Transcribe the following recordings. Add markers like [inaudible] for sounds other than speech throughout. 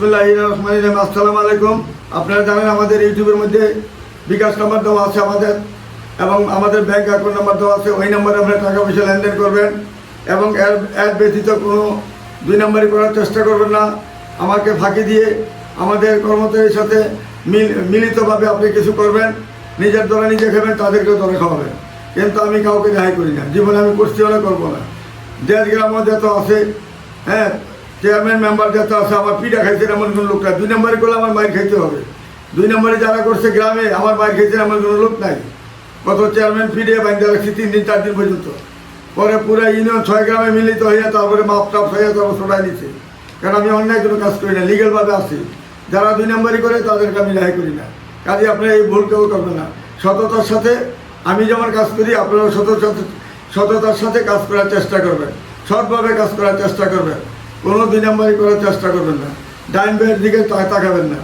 বিসমুল্লাহ আলাইকুম। আপনারা জানেন আমাদের ইউটিউবের মধ্যে বিকাশ নাম্বার দেওয়া আছে আমাদের এবং আমাদের ব্যাংক অ্যাকাউন্ট নাম্বার দেওয়া আছে। ওই নাম্বারে আপনারা টাকা পয়সা লেনদেন করবেন এবং এর এর ব্যতীত কোনো দুই নাম্বারই করার চেষ্টা করবেন না। আমাকে ফাঁকি দিয়ে আমাদের কর্মচারীর সাথে মিল, মিলিতভাবে আপনি কিছু করবেন, নিজের দলে নিজে খাবেন, তাদেরকেও দলে খাওয়াবেন। কিন্তু আমি কাউকে রেহাই করি না। জীবনে আমি করছি হলে করব না। দেশ গ্রাম যত আছে হ্যাঁ চেয়ারম্যান মেম্বার যাতে আছে, আমার পিঠা খাইছে এমন কোনো লোক নাই। দুই নম্বরে করলে আমার মায়ের খাইতে হবে। দুই নম্বরে যারা করছে গ্রামে, আমার মায়ের খাইছে এমন কোনো লোক নাই। কত চেয়ারম্যান ফিরে বাইন্দা রাখছি তিন দিন, চার দিন পর্যন্ত। পরে পুরো ইউনিয়ন ছয় গ্রামে মিলিত হইয়া তারপরে মাপ টাপ হইয়া তারপর ছোটাই নিচ্ছে কারণ আমি অন্যায় কোনো কাজ করি না লিগেলভাবে আছি। যারা দুই নম্বরই করে, তাদেরকে আমি রেহাই করি না। কাজে আপনারা এই ভুল কেউ করবেন না। সততার সাথে আমি যেমন কাজ করি আপনারা সততার সাথে কাজ করার চেষ্টা করবেন। সৎভাবে কাজ করার চেষ্টা করবেন। কোনো দুই নম্বরই করার চেষ্টা করবেন না। ডাইন বের দিকে তাকাবেন না।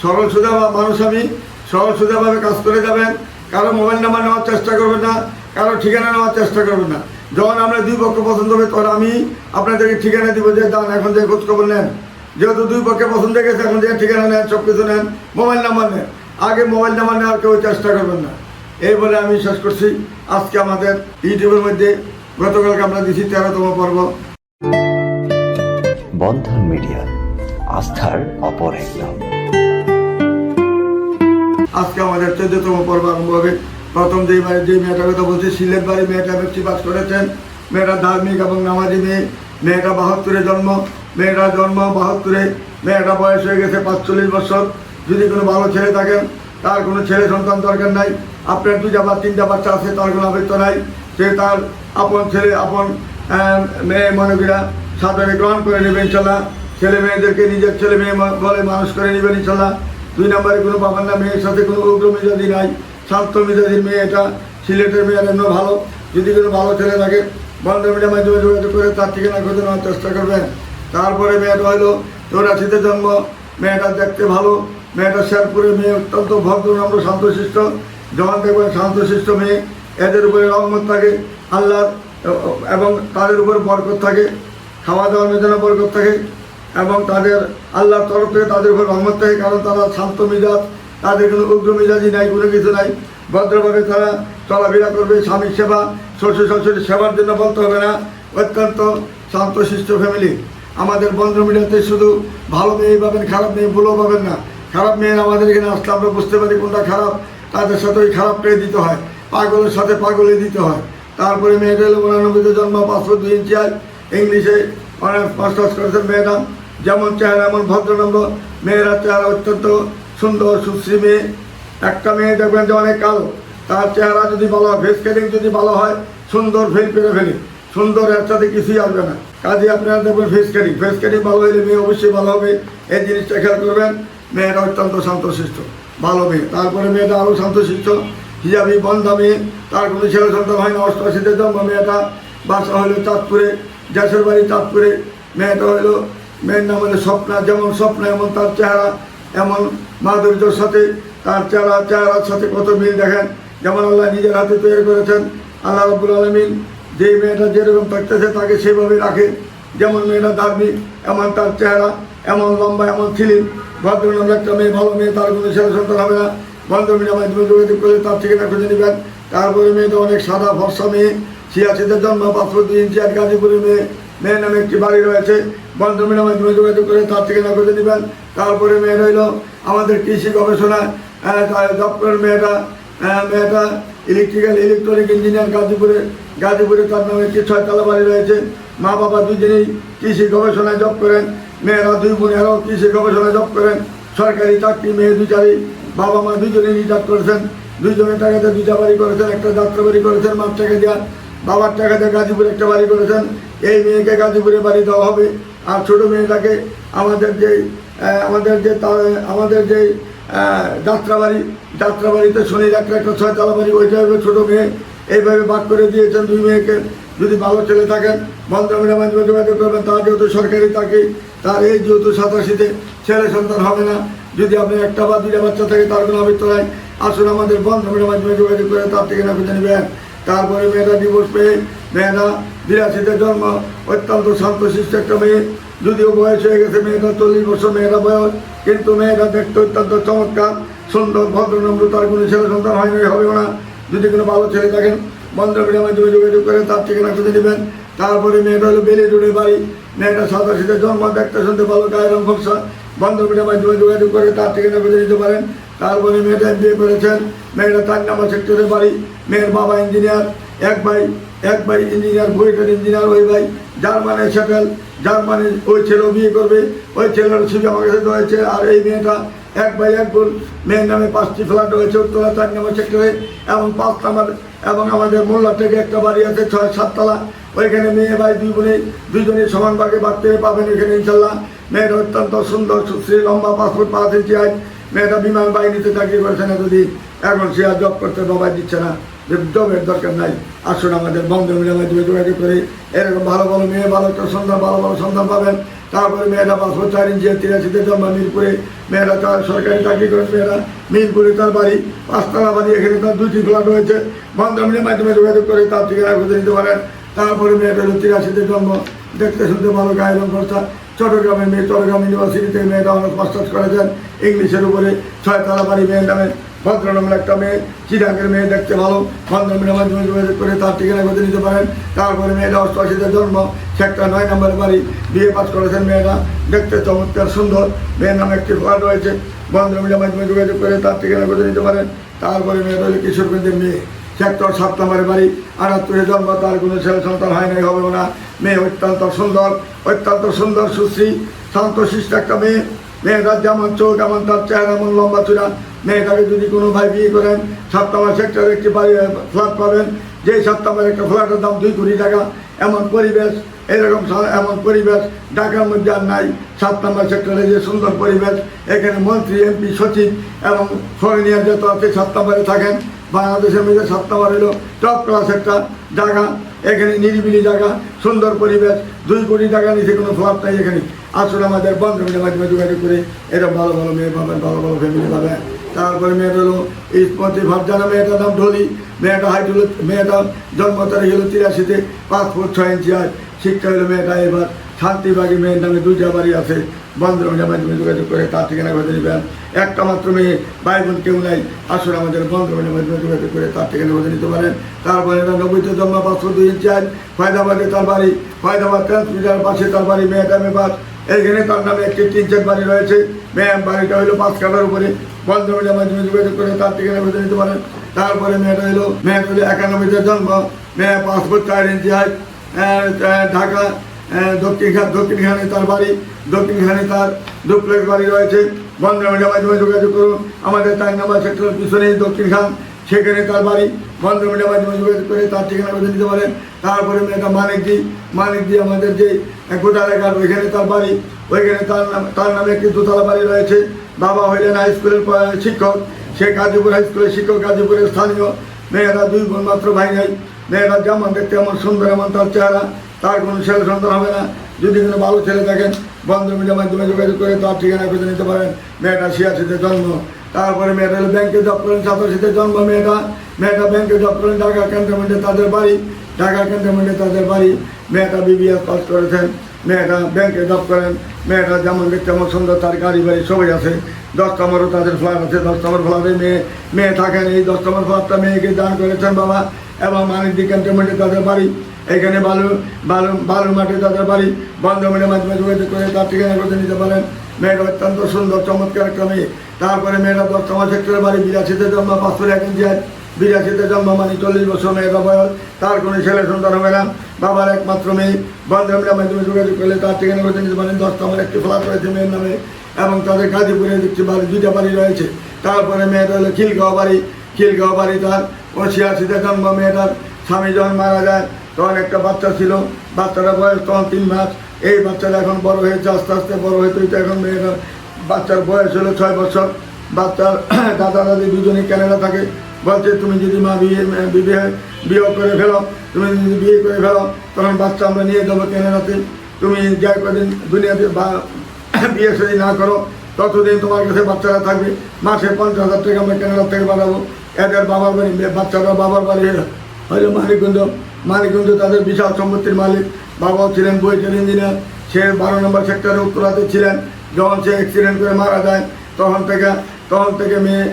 সরল বা মানুষ আমি, সরল সুদাভাবে কাজ করে যাবেন। কারও মোবাইল নাম্বার নেওয়ার চেষ্টা করবেন না, কারও ঠিকানা নেওয়ার চেষ্টা করবেন না। যখন আমরা দুই পক্ষ পছন্দ হবে, তখন আমি আপনাদেরকে ঠিকানা দিব যে দান এখন যে খোঁজ খবর নেন। যেহেতু দুই পক্ষে পছন্দ গেছে, এখন যে ঠিকানা নেন সব কিছু নেন, মোবাইল নাম্বার নেন। আগে মোবাইল নাম্বার নেওয়ার কেউ চেষ্টা করবেন না। এই বলে আমি শেষ করছি। আজকে আমাদের ইউটিউবের মধ্যে গতকালকে আমরা দিচ্ছি তেরোতম পর্ব। বন্ধন মিডিয়া। আস্থার অপর এক নাম। আজকে আমাদের চোদ্দতম পর্ব আরম্ভ হবে। প্রথম যে বাড়ি যে মেয়েটার কথা বলছি, সিলেট বাড়ি মেয়েটা ব্যক্তি বাস করেছেন। মেয়েটা ধার্মিক এবং নামাজি মেয়ে। মেয়েটা বাহাত্তরে জন্ম। মেয়েটা জন্ম বাহাত্তরে। মেয়েটা বয়স হয়ে গেছে পাঁচচল্লিশ বছর। যদি কোনো ভালো ছেলে থাকেন, তার কোনো ছেলে সন্তান দরকার নাই। আপনার দুইটা বা তিনটা বাচ্চা আছে, তার কোনো আবৃত্ত নাই। সে তার আপন ছেলে, আপন মেয়ে মনে করা গ্রহণ করে নেবেন, ইনশাল্লাহ। ছেলে মেয়েদেরকে নিজের ছেলে মেয়ে বলে মানুষ করে নেবেন, ইনশাল্লাহ। দুই নম্বরে কোনো বাবার না মেয়ের সাথে কোনো উগ্র মেজাজি নাই শান্ত মেজাজির মেয়ে এটা, সিলেটের মেয়ের জন্য ভালো। যদি কোনো ভালো ছেলে থাকে বন্ধ মিডিয়ার মাধ্যমে যোগাযোগ করে তার ঠিকানা খুঁজে নেওয়ার চেষ্টা করবেন। তারপরে মেয়েটা হলো চৌরাশিতে জন্ম, মেয়েটা দেখতে ভালো। মেয়েটা শেরপুরে মেয়ে অত্যন্ত ভদ্র, নম্র, শান্তশিষ্ট। যখন দেখবেন শান্তশিষ্ট মেয়ে। এদের উপরে রহমত থাকে, আল্লাহ, এবং তাদের উপর বরকত থাকে। খাওয়া দাওয়ার জন্য বরকত থাকে এবং তাদের আল্লাহর তরফ থেকে তাদের উপর রহমত থাকে, কারণ তারা শান্ত মিজাজ, তাদের কোনো উগ্র মিজাজি নাই, কোনো কিছু নাই। ভদ্রভাবে তারা চলাফেরা করবে, স্বামীর সেবা, শ্বশুর শাশুড়ির সেবার জন্য বলতে হবে না। অত্যন্ত শান্ত শান্তশিষ্ট ফ্যামিলি আমাদের বন্ধ মিডিয়াতে শুধু ভালো মেয়ে পাবেন, খারাপ মেয়ে ভুলও পাবেন না। খারাপ মেয়ে আমাদের এখানে আসলে আমরা বুঝতে পারি কোনটা খারাপ, তাদের সাথে ওই খারাপটাই দিতে হয়, পাগলের সাথে পাগলে দিতে হয়। তারপরে মেয়েটা হলো উনানব্বইতে জন্ম পাঁচশো দুই ইঞ্চি আয়। ইংলিশে অনেক মাস্টার্স করেছেন মেয়েরা। যেমন চেহারা এমন ভদ্রনম্র মেয়েরা চেহারা অত্যন্ত সুন্দর, সুশ্রী মেয়ে। একটা মেয়ে দেখবেন যে অনেক কালো। তার চেহারা যদি ভালো হয় ফেস কাটিং যদি ভালো হয়, সুন্দর ফেল পেরে ফেলি। সুন্দর এর সাথে কিছুই আসবে না। কাজে আপনারা দেখবেন ফেস কাটিং ফেস কাটিং ভালো হলে মেয়ে অবশ্যই ভালো হবে। এই জিনিসটা খেয়াল করবেন মেয়েটা অত্যন্ত শান্তশিষ্ট ভালো মেয়ে। তারপরে মেয়েটা আরও শান্তশিষ্ট হিজাবি, বন্ধা মেয়ে। তার কোনো ছেলে সন্তান হয় না। অষ্টআশিতে জন্ম মেয়েটা। বাসা হলো চাঁদপুরে। দেশের বাড়ি চাঁদপুরে মেয়েটা হলো। মেয়ের নাম হলো স্বপ্না। যেমন স্বপ্ন, এমন তার চেহারা, এমন মাধুর্যর সাথে তার চেহারা, চেহারার সাথে কত মিল দেখেন। যেমন আল্লাহ নিজের হাতে তৈরি করেছেন। আল্লাহ রবুল আলমিন যেই মেয়েটা যেরকম থাকতেছে তাকে সেভাবে রাখে। যেমন মেয়েটা ধার্মিক, এমন তার চেহারা, এমন লম্বা, এমন ছিলিম। ভদ্রনাম একটা মেয়ে, ভালো মেয়ে, তার কোনো ছেলে সন্তান হবে না। বন্ধমিনের মাধ্যমে যোগাযোগ করলে তার ঠিকানা খুঁজে নেবেন। তারপরে মেয়েটা অনেক সাদা ভরসা মেয়ে। ছিয়াশিতে জন্ম পাঁচশো দুই ইঞ্চি আর গাজীপুরের মেয়ে, মেয়ের নামে একটি বাড়ি রয়েছে। বন্ধমিনের মাধ্যমে যোগাযোগ করে তার ঠিকানা করে নেবেন। তারপরে মেয়ে রইল আমাদের কৃষি গবেষণা দপ্তরের মেয়েটা মেয়েটা ইলেকট্রিক্যাল ইলেকট্রনিক ইঞ্জিনিয়ার গাজীপুরে। গাজীপুরে তার নামে একটি ছয়তলা বাড়ি রয়েছে। মা বাবা দুজনেই কৃষি গবেষণায় জব করেন। মেয়েরা দুই বোনেরাও কৃষি গবেষণায় জব করেন। সরকারি চাকরি, মেয়ে দুচারি বাবা মা দুজনেই রিটার্ন করেছেন। দুইজনের টাকাতে দুইটা বাড়ি করেছেন, একটা যাত্রা বাড়ি করেছেন মার টাকা দেওয়া। বাবার টাকাতে গাজীপুরে একটা বাড়ি করেছেন, এই মেয়েকে গাজীপুরে বাড়ি দেওয়া হবে। আর ছোটো মেয়েটাকে আমাদের যে আমাদের যে আমাদের যে যাত্রাবাড়ি যাত্রাবাড়িতে শনির একটা একটা ছয়তলা বাড়ি, ওইটা হবে ছোটো মেয়ে। এইভাবে ভাগ করে দিয়েছেন দুই মেয়েকে। যদি ভালো ছেলে থাকেন বন্ধমিনের মাধ্যমে যোগাযোগ করবেন, তার যেহেতু সরকারি চাকরি, তার এই যেহেতু সাতাশিতে ছেলে সন্তান হবে না, যদি আপনি একটা বা দুইটা বাচ্চা থাকে, তার কোনো আবৃত্ত নাই, আসুন আমাদের বন্ধমিনের মাধ্যমে যোগাযোগ করে তার থেকে না খুঁজে নেবেন। তারপরে মেয়েটা ডিভোর্স পেয়ে মেয়েটা বিরাশিতে জন্ম, অত্যন্ত শান্তশিষ্ট একটা মেয়ে। যদিও বয়স হয়ে গেছে মেয়েটা চল্লিশ বছর মেয়েটা বয়স, কিন্তু মেয়েটা দেখতে অত্যন্ত চমৎকার, সুন্দর ভদ্রনম্র তার কোনো ছেলে সন্তান হয়নি হবে না। যদি কোনো ভালো ছেলে থাকেন বন্ধুদের মাধ্যমে যোগাযোগ করে তার ঠিকানা খুঁজে নেবেন। তারপরে মেয়েটা হলো বেলি রোডের বাড়ি। মেয়েটা সাদা শীতে জন্ম, দেখতে শুনতে ভালো, গায়ের রং ফসা বন্ধুদের মাধ্যমে যোগাযোগ করে তার ঠিকানা খুঁজে নিতে পারেন। তারপরে মেয়েটা বিয়ে করেছেন। মেয়েটা চার নম্বর সেক্টরের বাড়ি। মেয়ের বাবা ইঞ্জিনিয়ার। এক ভাই এক ভাই ইঞ্জিনিয়ার বইটার ইঞ্জিনিয়ার, ওই ভাই জার্মানে সেটেল জার্মানি ওই ছেলেও বিয়ে করবে। ওই ছেলের ছবি আমার কাছে রয়েছে আর এই মেয়েটা এক ভাই, এক বোন। মেয়ের নামে পাঁচটি ফ্ল্যাট রয়েছে উত্তরা চার নম্বর সেক্টরে। এবং পাঁচটা আমার এবং আমাদের মোল্লা থেকে একটা বাড়ি আছে ছয় সাততলা। ওইখানে মেয়ে, ভাই, দুই বোনে দুজনে সমান ভাগে বাড়তে পাবেন এখানে, ইনশাল্লাহ। মেয়ের অত্যন্ত সুন্দর, সুশ্রী, লম্বা পাসপোর্ট পাঁচ ইঞ্চি আজ মেয়েটা বিমান বাহিনীতে চাকরি করেছে না যদি, এখন সে আর জব করতে বাবা দিচ্ছে না। জবের দরকার নাই। আসুন আমাদের বন্ধু মিলে মাধ্যমে যোগাযোগ করে। এরকম ভালো ভালো মেয়ে, ভালো একটা সন্তান, ভালো ভালো সন্তান পাবেন। তারপরে মেয়েরা পাসপোর্ট চার ইঞ্চি, তিরাশিতে জন্ম মিরপুরে। মেয়েরা তার সরকারি চাকরি করেন মেয়েরা মিরপুরে তার বাড়ি। পাঁচতলা বাড়ি, এখানে তার দুটি ফ্ল্যাট রয়েছে। বন্ধু মিলে মাধ্যমে যোগাযোগ করে, তার ঠিকানা খুঁজে নিতে পারেন। তারপরে মেয়েটা তিরাশিতে জন্ম। দেখতে শুনতে ভালো রং খরচা চট্টগ্রামের মেয়ে, চট্টগ্রাম ইউনিভার্সিটি থেকে মেয়েটা অনার্স মাস্টার্স করেছেন। ইংলিশের উপরে ছয়তলা বাড়ি মেয়ের নামে ভদ্রনামের একটা মেয়ে চিরাঙ্গের মেয়ে দেখতে ভালো ভদ্রনামের মাধ্যমে যোগাযোগ করে তার ঠিকানা খুঁজে নিতে পারেন। তারপরে মেয়েটা অষ্টআশিতে জন্ম, সেক্টর নয় নম্বরের বাড়ি বিয়ে পাস করেছেন মেয়েরা দেখতে চমৎকার, সুন্দর, মেয়ের নামে একটি ফ্ল্যাট রয়েছে। ভদ্রনামের মাধ্যমে যোগাযোগ করে তার ঠিকানা খুঁজে নিতে পারেন। তারপরে মেয়েটা হলো কিশোরগঞ্জের মেয়ে। সেক্টর সাত নম্বরের বাড়ি। আটাত্তরে জন্ম, তার কোনো ছেলে সন্তান হয় নাই হবে না। মেয়ে অত্যন্ত সুন্দর অত্যন্ত সুন্দর, সুশ্রী শান্ত শিষ্ট একটা মেয়ে। মেয়েটার যেমন চোখ, এমন তার চেহারা, এমন লম্বা চূড়া। মেয়েটাকে যদি কোনো ভাই বিয়ে করেন, সাত নম্বর সেক্টরে একটি বাড়ি ফ্ল্যাট পাবেন। যেই সাত নম্বর একটা ফ্ল্যাটের দাম দুই কোটি টাকা। এমন পরিবেশ, এরকম এমন পরিবেশ ঢাকার মধ্যে আর নাই। সাত নম্বর সেক্টরে যে সুন্দর পরিবেশ, এখানে মন্ত্রী, এমপি, সচিব এবং ফরেনিয়ার যত আছে সাত নম্বরে থাকেন। বাংলাদেশের মধ্যে সাত নম্বর হলো টপ ক্লাস একটা জায়গা, এখানে নিরিবিলি জায়গা, সুন্দর পরিবেশ, দুই কোটি টাকা নিচে কোনো ফ্ল্যাট নাই এখানে। আসলে আমাদের বন্ধুদের মাধ্যমে যোগাযোগ করে এরকম ভালো ভালো মেয়ে পাবেন, ভালো ভালো ফ্যামিলি পাবেন। তারপরে মেয়েটা হলো ইস্পতি ভাবজানা মেয়েটার নাম ঢলি। মেয়েটা হাইট হলো মেয়েটা জন্ম তারিখ হলো তিরাশিতে ফুট ছয় ইঞ্চি আজ শিক্ষা হলো মেয়েটা এবার শান্তিবাগী মেয়ের নামে দুইটা বাড়ি আছে বন্ধুদের মাধ্যমে যোগাযোগ করে, তার ঠিকানা খুঁজে নেবেন একটা মাত্র মেয়ে ভাই বোন কেউ নাই, আসলে আমাদের বন্ধুদের মাধ্যমে যোগাযোগ করে তার ঠিকানা খুঁজে নিতে পারেন। তারপরে নব্বইতে জন্ম পাঁচশো দুই ইঞ্চি আজ ফয়দাবাদে তার বাড়ি ফয়দাবাদ ট্রান্সমিটার পাশে তার বাড়ি মেয়েটা মেবাদ এইখানে তার নামে একটি তিন চার বাড়ি রয়েছে। মেয়ে বাড়িটা হলো পাঁচ কাটার উপরে। বন্ধুদের মাধ্যমে যোগাযোগ করে তার ঠিকানা খুঁজে নিতে পারেন। তারপরে মেয়েটা হলো মেয়েটা হলো একানব্বইতে জন্ম। মেয়ে পাসপোর্ট চার ইঞ্চি আজ ঢাকা দক্ষিণখান দক্ষিণখানে তার বাড়ি দক্ষিণখানে তার ডুপ্লেক্স বাড়ি রয়েছে। বন্ধুদের মাধ্যমে যোগাযোগ করুন। আমাদের চার নম্বর সেক্টরের পিছনে দক্ষিণখান সেখানে তার বাড়ি। বন্ধুদের মাধ্যমে যোগাযোগ করে তার ঠিকানা বেঁধে দিতে পারেন। তারপরে মেয়েটা মানিকজি মানিকজি আমাদের যে গোটা এলাকার ওইখানে তার বাড়ি। ওইখানে তার নাম তার নামে একটি দোতলা বাড়ি রয়েছে। বাবা হইলেন হাই স্কুলের শিক্ষক। সে গাজীপুর হাই স্কুলের শিক্ষক, গাজীপুরের স্থানীয়। মেয়েরা দুই বোন মাত্র ভাই নাই। মেয়েরা যেমন দেখতে এমন সুন্দর, এমন তার চেহারা। তার কোনো ছেলে সন্তান হবে না। যদি কোনো ভালো ছেলে থাকেন বন্ধু মিডিয়ার মাধ্যমে যোগাযোগ করে তার ঠিকানা খুঁজে নিতে পারেন। মেয়েটা ছিয়াশিতে জন্ম। তারপরে মেয়েটা ব্যাংকে জব করেন, সাতাশিতে জন্ম মেয়েটা। মেয়েটা ব্যাংকে জব করেন, ঢাকা ক্যান্টনমেন্টে তাদের বাড়ি। ঢাকা ক্যান্টনমেন্টে তাদের বাড়ি। মেয়েটা বিবিএস পাস করেছেন। মেয়েটা ব্যাংকে জব করেন। মেয়েটা যেমন তেমন সুন্দর, তার গাড়ি বাড়ি সবাই আছে। দশ তাদের ফ্ল্যাট আছে। দশ নম্বর ফ্ল্যাটে মেয়ে মেয়ে থাকেন। এই দশ নম্বর ফ্ল্যাটটা মেয়েকে দান করেছেন বাবা। এবং মানিকদি ক্যান্টনমেন্টে তাদের বাড়ি। এখানে বালু বালু, বালুর মাঠে তাদের বাড়ি বন্ধমিনের মাধ্যমে যোগাযোগ করে তার ঠিকানা করতে নিতে পারেন। মেয়েটা অত্যন্ত সুন্দর, চমৎকার একটা মেয়ে। তারপরে দশ নম্বর সেক্টরের বাড়ি বিরাশিতে জন্ম পাঁচশো এক আজ বিরাশিতে জন্ম মানে চল্লিশ বছর মেয়েটা বয়স। তার কোনো ছেলে সন্তান হবে না, বাবার একমাত্র মেয়ে। বন্ধমিনের মাধ্যমে যোগাযোগ করলে তার ঠিকানা করতে নিতে পারেন। দশ নম্বর একটি ফ্ল্যাট রয়েছে মেয়ের নামে, এবং তাদের গাজীপুরে দেখছি বাড়ি, দুইটা বাড়ি রয়েছে। তারপরে মেয়েটা হলো খিলগাঁও বাড়ি। খিলগাঁও বাড়ি তার ও ছিয়াশিতে জন্ম, মেয়েটার স্বামী যখন মারা যায় তখন একটা বাচ্চা ছিল বাচ্চাটা বয়স তখন তিন মাস। এই বাচ্চাটা এখন বড় হয়েছে, আস্তে আস্তে বড় হয়ে তুই তো এখন বাচ্চার বয়স হলো ছয় বছর। বাচ্চার [clears throat] দাদা, দাদি দুজনেই ক্যানাডা থাকে। বলছে, তুমি যদি মা বিয়ে বিয়ে বিয়ে করে ফেলো, তুমি যদি বিয়ে করে ফেলো, তখন বাচ্চা আমরা নিয়ে যাব ক্যানাডাতে। তুমি যাই কদিন দুনিয়াতে বা [clears throat] বিয়ে যদি না করো, ততদিন তোমার কাছে বাচ্চারা থাকবে। মাসে পঞ্চাশ হাজার টাকা আমরা ক্যানাডা থেকে পাঠাবো। এদের বাবার বাড়ি, বাচ্চারা বাবার বাড়ি হয়তো মানিকগঞ্জ। মানিকগঞ্জ তাদের বিশাল সম্পত্তির মালিক বাবাও ছিলেন বইটের ইঞ্জিনিয়ার। সে বারো নম্বর সেক্টরে উত্তরাতে ছিলেন। যখন সে অ্যাক্সিডেন্ট করে মারা যায়, তখন থেকে তখন থেকে মেয়ে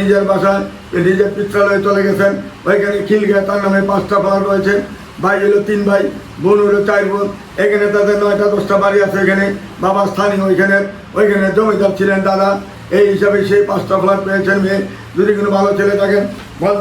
নিজের বাসায় নিজের পিত্রালয়ে চলে গেছেন। ওইখানে খিলগে তার নামে পাঁচটা ফ্ল্যাট রয়েছে। ভাই হলো তিন ভাই বোন হলো চার বোন। এখানে তাদের নয়টা দশটা বাড়ি আছে। এখানে বাবা স্থানীয় ওইখানে ওইখানে জমিদার ছিলেন দাদা। এই হিসাবে সেই পাঁচটা ফ্ল্যাট পেয়েছেন মেয়ে। যদি কোনো ভালো ছেলে থাকেন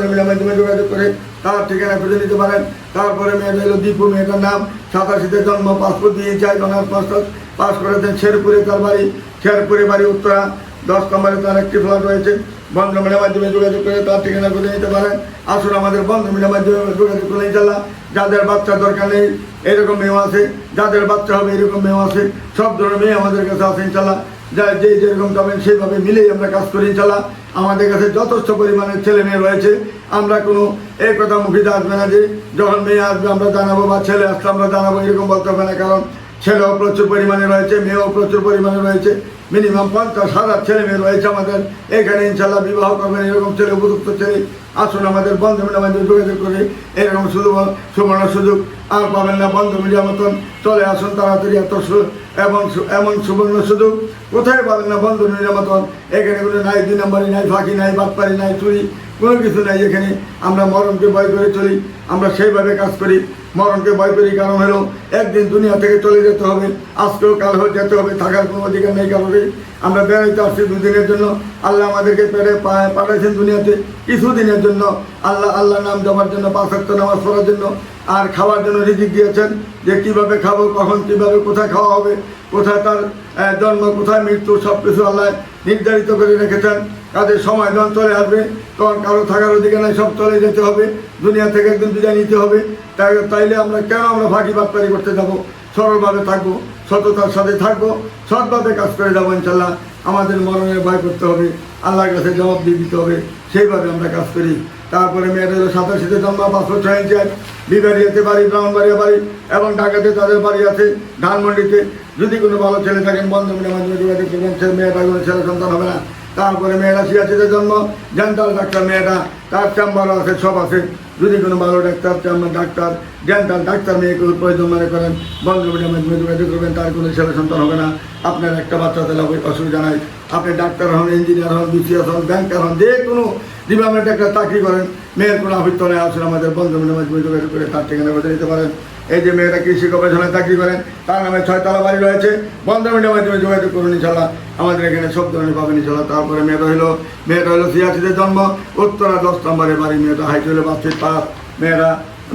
মিলের মাধ্যমে যোগাযোগ করে, তার ঠিকানা খুঁজে নিতে পারেন। তারপরে মেয়েটা হলো দীপু, মেয়েটার নাম সাতাশিতে জন্ম, পাসপোর্ট দিয়ে চাই অনার্স মাস্টার পাস করেছেন শেরপুরে, তার বাড়ি শেরপুরে, বাড়ি উত্তরা। দশ নম্বরে তার একটি ফ্ল্যাট রয়েছে বন্ধ মিলের মাধ্যমে যোগাযোগ করে তার ঠিকানা খুঁজে নিতে পারেন। আসুন আমাদের বন্ধ মিলের মাধ্যমে যোগাযোগ করে ইনশাল্লাহ যাদের বাচ্চা দরকার নেই, এরকম মেয়েও আছে। যাদের বাচ্চা হবে, এরকম মেয়েও আছে। সব ধরনের মেয়ে আমাদের কাছে আছে ইনশাল্লাহ যা যে যেরকম পাবেন সেইভাবে মিলেই আমরা কাজ করি ইনশাল্লাহ আমাদের কাছে যথেষ্ট পরিমাণে ছেলে মেয়ে রয়েছে। আমরা কোনো এই কথা মুখিতে আসবে না যে, যখন মেয়ে আসবে আমরা জানাব বা ছেলে আসলে আমরা জানাব, এরকম বলতে হবে না। কারণ ছেলেও প্রচুর পরিমাণে রয়েছে, মেয়েও প্রচুর পরিমাণে রয়েছে। মিনিমাম পঞ্চাশ হাজার ছেলে মেয়ে রয়েছে আমাদের। এখানে ইনশাল্লাহ বিবাহ করবেন এরকম ছেলে, উপযুক্ত ছেলে। আসুন আমাদের বন্ধু মিডিয়া যোগাযোগ করে, এরকম সুযোগ সুবর্ণ সুযোগ আর পাবেন না। বন্ধু মিডিয়া মতন চলে আসুন তাড়াতাড়ি, এত এমন এমন সুবর্ণ সুযোগ। কোথায় পাবেন না বন্ধু মিডিয়া মতন এখানে কোনো নাই, দুই নম্বরই নাই, ফাঁকি নাই, বাটপারি নাই, চুরি, কোনো কিছু নাই এখানে। আমরা মরণকে ভয় করে চলি, আমরা সেইভাবে কাজ করি। মরণকে ভয় করি কারণ হলো, একদিন দুনিয়া থেকে চলে যেতে হবে, আজকেও কাল হয়ে যেতে হবে, থাকার কোনো অধিকার নেই কারণে আমরা বেড়াইতে আসছি দুদিনের জন্য। আল্লাহ আমাদেরকে পেরে পাঠাইছেন দুনিয়াতে কিছুদিনের জন্য। আল্লাহ আল্লাহ নাম জপার জন্য পাঁচাত্তর নামাজ পড়ার জন্য আর খাওয়ার জন্য রিজিক দিয়েছেন যে কীভাবে খাব, কখন, কীভাবে, কোথায় খাওয়া হবে, কোথায় তার জন্ম, কোথায় মৃত্যু সব কিছু আল্লাহ নির্ধারিত করে রেখেছেন। কাজের সময় যখন চলে আসবে। তখন কারও থাকার অধিকার নাই, সব চলে যেতে হবে। দুনিয়া থেকে একদিন বিদায় নিতে হবে। তাই তাইলে আমরা কেন আমরা ফাঁকি বাটপারি করতে যাব? সরলভাবে থাকব, সততার সাথে থাকব, সৎভাবে কাজ করে যাব ইনশাল্লাহ। আমাদের মরণের ভয় করতে হবে, আল্লাহর কাছে জবাব দিয়ে দিতে হবে। সেইভাবে আমরা কাজ করি। তারপরে মেয়েদের সাতাশিতে জন্ম পাঁচশো ছয় ইঞ্চি বিবাড়িয়াতে বাড়ি, ব্রাহ্মণবাড়িয়া বাড়ি এবং ঢাকাতে তাদের বাড়ি আছে, ধানমন্ডিতে। যদি কোনো ভালো ছেলে থাকেন বন্ধুমিলের মাধ্যমে যোগাযোগ করবেন, ছেলে মেয়েটা কোনো ছেলে সন্তান হবে না। তারপরে মেয়েরা সিয়াছিতে জন্ম ডেন্টাল ডাক্তার মেয়েটা, তার চেম্বারও আছে, সব আছে। যদি কোনো ভালো ডাক্তার চেম্বার ডাক্তার ডেন্টাল ডাক্তার মেয়েকে প্রয়োজন মনে করেন বন্ধুমিলের মাধ্যমে যোগাযোগ করবেন, তার কোনো ছেলে সন্তান হবে না। আপনার একটা বাচ্চা তাহলে অসুবিধা নাই। আপনি ডাক্তার হন ইঞ্জিনিয়ার হন বিসিএস হন ব্যাংকার হন, যে কোনো ডিপার্টমেন্টে একটা চাকরি করেন, মেয়ের কোনো আবৃত্ত নেই, আসলে আমাদের বন্ধুমিলের মাধ্যমে যোগাযোগ করে তার ঠিকানা বেঁধে নিতে পারেন। এই যে মেয়েরা কৃষি গবেষণায় চাকরি করেন, তার নামে ছয়তলা বাড়ি রয়েছে। বন্ধমিলের মাধ্যমে যোগাযোগ করুন ইনশাল্লাহ আমাদের এখানে সব ধরনের পাবেন ইনশাল্লাহ তারপরে মেয়েটা হলো মেয়েটা হলো সিয়াসিদের জন্ম, উত্তরা দশ নম্বরের বাড়ি, মেয়েটা হাইট হলো বাচ্চির পাস মেয়েরা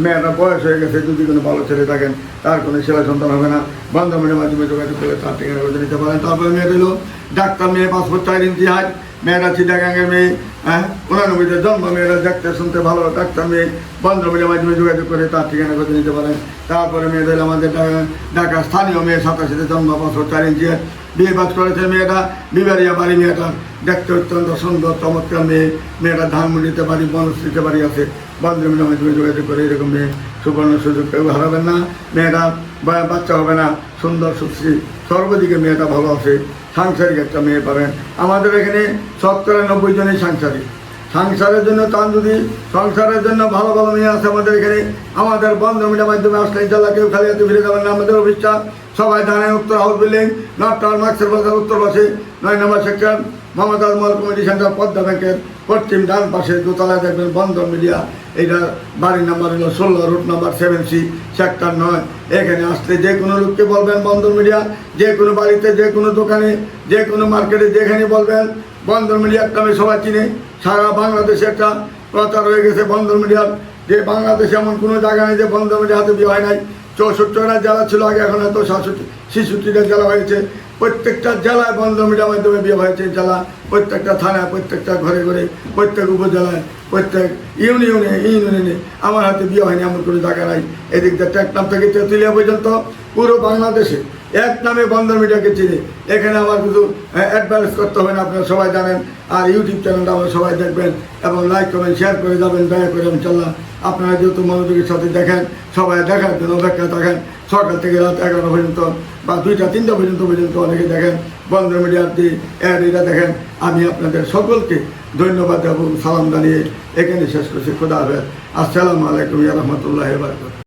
মেয়েরা বয়স হয়ে গেছে, যদি কোনো ভালো ছেলে থাকেন, তার কোনো ছেলে সন্তান হবে না। বন্ধমিলের মাধ্যমে যোগাযোগ করে তার ঠিকানা নিতে পারেন। তারপরে মেয়েটা হলো, ডাক্তার মেয়ে পাসপোর্ট চার ইঞ্চি হাইট। মেয়েরা চিটাগাঙ্গের মেয়ে হ্যাঁ? উনানব্বইতে জন্ম মেয়েরা দেখতে, শুনতে ভালো, ডাক্তার মেয়ে, বন্ধ বন্ধমিলের মাধ্যমে যোগাযোগ করে, তার ঠিকানা করে নিতে পারেন। তারপরে মেয়েদের আমাদের ঢাকা- স্থানীয় মেয়ে সাতাশিতে জন্ম পাঁচশো চার ইঞ্চি বিয়ে বাদ করেছে মেয়েটা, বিবারিয়া বাড়ি মেয়েটা। দেখতে অত্যন্ত সুন্দর, চমৎকার মেয়ে। মেয়েটা ধানমন্ডিতে বাড়ি, বনশ্রীতে বাড়ি আছে। বন্ধ বন্ধমিলের মাধ্যমে যোগাযোগ করে এরকম মেয়ে। সুবর্ণ সুযোগ কেউ হারাবেন না। মেয়েরা বা- বাচ্চা হবে না। সুন্দর, সুশ্রী, সর্বদিকে মেয়েটা ভালো আছে। সাংসারিক একটা মেয়ে পাবেন। আমাদের এখানে শতকরা নব্বই জনই সাংসারিক। সংসারের জন্য তান যদি, সংসারের জন্য ভালো ভালো মেয়ে আছে আমাদের এখানে, আমাদের বন্ধ মিডিয়ার মাধ্যমে আসলে ইনশাল্লাহ কেউ খালি হাতে ফিরে যাবেন না। আমাদের অভিষ্ঠা সবাই জানেন উত্তর হাউস বিল্ডিং, নর্থ টাউন, মার্কসের বাজার, উত্তর পাশে নয় নম্বর sector, Momtaz mall committee center, Padma ব্যাংকের পশ্চিম ডান পাশে দোতলায় দেখবেন বন্ধন মিডিয়া এইটা বাড়ির নাম্বার হলো ষোলো route number seven C sector নয়। এখানে আসলে যে কোনো লোককে বলবেন বন্ধন মিডিয়া, যে কোনো বাড়িতে, যে কোনো দোকানে, যে কোনো মার্কেটে, যেখানে বলবেন বন্ধন মিডিয়ার নামে সবাই চিনে। সারা বাংলাদেশে একটা প্রচার হয়ে গেছে বন্ধন মিডিয়ার যে বাংলাদেশে এমন কোনো জায়গা নেই যে বন্ধন মিডিয়া হাতে বিয়ে হয় নাই। চৌষট্টিটা জেলা ছিল আগে, এখন এত সাতষট্টি, ছেষট্টিটা জেলা হয়েছে। প্রত্যেকটা জেলায় বন্ধ মিডিয়ার মাধ্যমে বিয়ে হয়েছে, জেলা, প্রত্যেকটা থানায়, প্রত্যেকটা ঘরে ঘরে, প্রত্যেক উপজেলায়, প্রত্যেক ইউনিয়নে ইউনিয়নে আমার হাতে বিয়ে হয়নি এমন কোনো জায়গা নাই। এদিক দিয়ে টেকনাম থেকে তেঁতুলিয়া পর্যন্ত পুরো বাংলাদেশে এক নামে বন্ধন মিডিয়াকে চিনি। এখানে আমার শুধু অ্যাডভাইস করতে হবে না, আপনারা সবাই জানেন। আর ইউটিউব চ্যানেলটা আমরা সবাই দেখবেন এবং লাইক করবেন শেয়ার করে যাবেন, দয়া করে ইনশাল্লাহ আপনারা যেহেতু মনোযোগের সাথে দেখেন, সবাই দেখার জন্য অপেক্ষা থাকেন। সকাল থেকে রাত এগারোটা পর্যন্ত বা দুইটা, তিনটা পর্যন্ত পর্যন্ত অনেকে দেখেন। বন্ধ মিডিয়ার অ্যাড এটা দেখেন। আমি আপনাদের সকলকে ধন্যবাদ এবং সালাম জানিয়ে এখানে শেষ করছি। খোদা হাফেজ। আসসালামু আলাইকুম রহমতুল্লাহ বারকাত